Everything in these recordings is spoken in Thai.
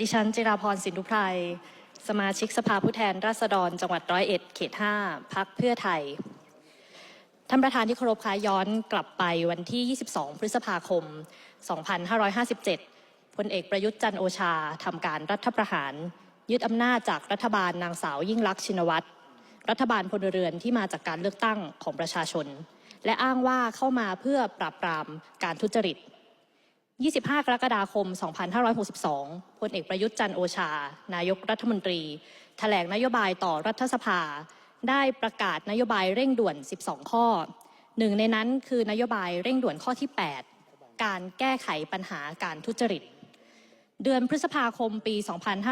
ดิฉันจิราพรสินทุไพรสมาชิกสภาผู้แทนราษฎร จังหวัดร้อยเอ็ดเขต5พักเพื่อไทย ท่านประธานที่เคารพคะย้อนกลับไปวันที่ 22 พฤษภาคม 2557พลเอกประยุทธ์จันโอชาทำการรัฐประหาร ยึดอำนาจจากรัฐบาลนางสาวยิ่งลักษณ์ชินวัตรรัฐบาลพลเรือนที่มาจากการเลือกตั้งของประชาชน และอ้างว่าเข้ามาเพื่อปราบปรามการทุจริต 25 กรกฎาคม 2562 พลเอกประยุทธ์จันโอชา นายกรัฐมนตรีแถลงนโยบายต่อรัฐสภา ได้ประกาศนโยบายเร่งด่วน 12 ข้อ หนึ่งในนั้นคือนโยบายเร่งด่วนข้อที่ 8 การแก้ไขปัญหาการทุจริต เดือนพฤษภาคมปี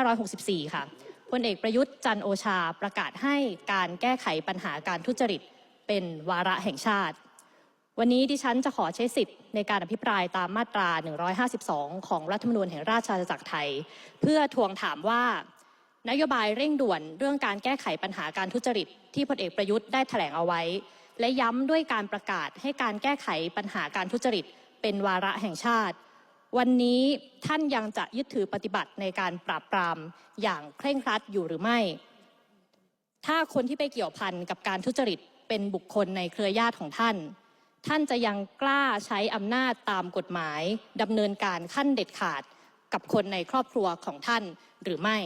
2564 ค่ะ พลเอกประยุทธ์จันโอชาประกาศให้การแก้ไขปัญหาการทุจริต เป็นวาระแห่งชาติ วันนี้ดิฉันจะขอใช้สิทธิ์ในการอภิปรายตามมาตรา 152 ของรัฐธรรมนูญแห่งราชอาณาจักรไทย เพื่อทวงถามว่านโยบายเร่งด่วนเรื่องการแก้ไขปัญหาการทุจริต ที่พลเอกประยุทธ์ได้แถลงเอาไว้ และย้ำด้วยการประกาศให้การแก้ไขปัญหาการทุจริต เป็นวาระแห่งชาติ วันนี้ท่านยังจะยึดถือปฏิบัติในการปราบปรามอย่างเคร่งครัดอยู่หรือไม่ ถ้าคนที่ไปเกี่ยวพันกับการทุจริตเป็นบุคคลในเครือญาติของท่าน ท่านจะยังกล้าใช้อำนาจตามกฎหมายดำเนินการขั้นเด็ดขาดกับคนในครอบครัวของท่านหรือไม่